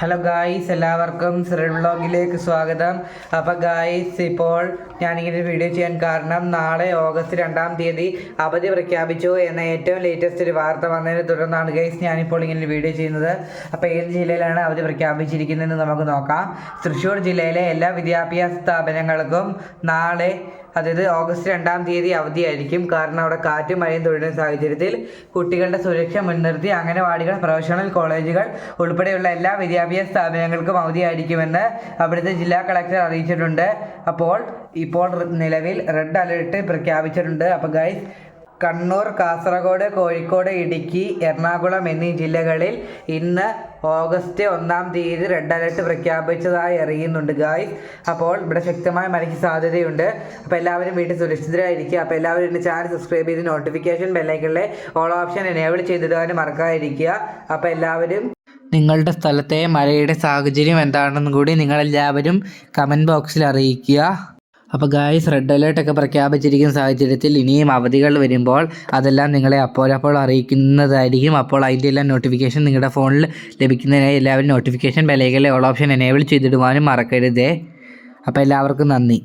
Hello guys എല്ലാവർക്കും Cyril വ്ളോഗിലേക്ക് സ്വാഗതം. അപ്പോൾ ഗായ്സ് ഇപ്പോൾ ഞാനിങ്ങനെ വീഡിയോ ചെയ്യാൻ കാരണം നാളെ ഓഗസ്റ്റ് രണ്ടാം തീയതി അവധി പ്രഖ്യാപിച്ചു എന്ന ഏറ്റവും ലേറ്റസ്റ്റ് ഒരു വാർത്ത വന്നതിനെ തുടർന്നാണ് ഗൈസ് ഞാനിപ്പോൾ ഇങ്ങനെ വീഡിയോ ചെയ്യുന്നത്. അപ്പോൾ ഏത് ജില്ലയിലാണ് അവധി പ്രഖ്യാപിച്ചിരിക്കുന്നതെന്ന് നമുക്ക് നോക്കാം. തൃശ്ശൂർ ജില്ലയിലെ എല്ലാ വിദ്യാഭ്യാസ സ്ഥാപനങ്ങൾക്കും നാളെ അതായത് ഓഗസ്റ്റ് രണ്ടാം തീയതി അവധിയായിരിക്കും. കാരണം അവിടെ കാറ്റും മഴയും തുടരുന്ന സാഹചര്യത്തിൽ കുട്ടികളുടെ സുരക്ഷ മുൻനിർത്തി അംഗനവാടികൾ പ്രൊഫഷണൽ കോളേജുകൾ ഉൾപ്പെടെയുള്ള എല്ലാ വിദ്യാഭ്യാസ സ്ഥാപനങ്ങൾക്കും അവധിയായിരിക്കുമെന്ന് അവിടുത്തെ ജില്ലാ കളക്ടർ അറിയിച്ചിട്ടുണ്ട്. അപ്പോൾ ഇപ്പോൾ നിലവിൽ റെഡ് അലേർട്ട് പ്രഖ്യാപിച്ചിട്ടുണ്ട്. അപ്പോൾ ഗൈസ് കണ്ണൂർ കാസർഗോഡ് കോഴിക്കോട് ഇടുക്കി എറണാകുളം എന്നീ ജില്ലകളിൽ ഇന്ന് ഓഗസ്റ്റ് ഒന്നാം തീയതി റെഡ് അലർട്ട് പ്രഖ്യാപിച്ചതായി അറിയുന്നുണ്ട് ഗായ്സ് അപ്പോൾ ഇവിടെ ശക്തമായ മഴയ്ക്ക് സാധ്യതയുണ്ട്. അപ്പോൾ എല്ലാവരും വീട്ടിൽ സുരക്ഷിതരായിരിക്കുക. അപ്പോൾ എല്ലാവരും എന്റെ ചാനൽ സബ്സ്ക്രൈബ് ചെയ്ത് നോട്ടിഫിക്കേഷൻ ബെല്ലൈക്കണിലെ ഓൾ ഓപ്ഷൻ എനേബിൾ ചെയ്തിടാനും മറക്കാതിരിക്കുക. അപ്പോൾ എല്ലാവരും നിങ്ങളുടെ സ്ഥലത്തെ മഴയുടെ സാഹചര്യം എന്താണെന്നും കൂടി നിങ്ങളെല്ലാവരും കമന്റ് ബോക്സിൽ അറിയിക്കുക. അപ്പോൾ ഗായ്സ് റെഡ് അലേർട്ടൊക്കെ പ്രഖ്യാപിച്ചിരിക്കുന്ന സാഹചര്യത്തിൽ ഇനിയും അവധികൾ വരുമ്പോൾ അതെല്ലാം നിങ്ങളെ അപ്പോഴപ്പോൾ അറിയിക്കുന്നതായിരിക്കും. അപ്പോൾ അതിന്റെ എല്ലാം നോട്ടിഫിക്കേഷൻ നിങ്ങളുടെ ഫോണിൽ ലഭിക്കുന്നതിനായി എല്ലാവരും നോട്ടിഫിക്കേഷൻ ബെലൈകളിലെ ഓൾ ഓപ്ഷൻ എനേബിൾ ചെയ്തിടുവാനും മറക്കരുതേ. അപ്പോൾ എല്ലാവർക്കും നന്ദി.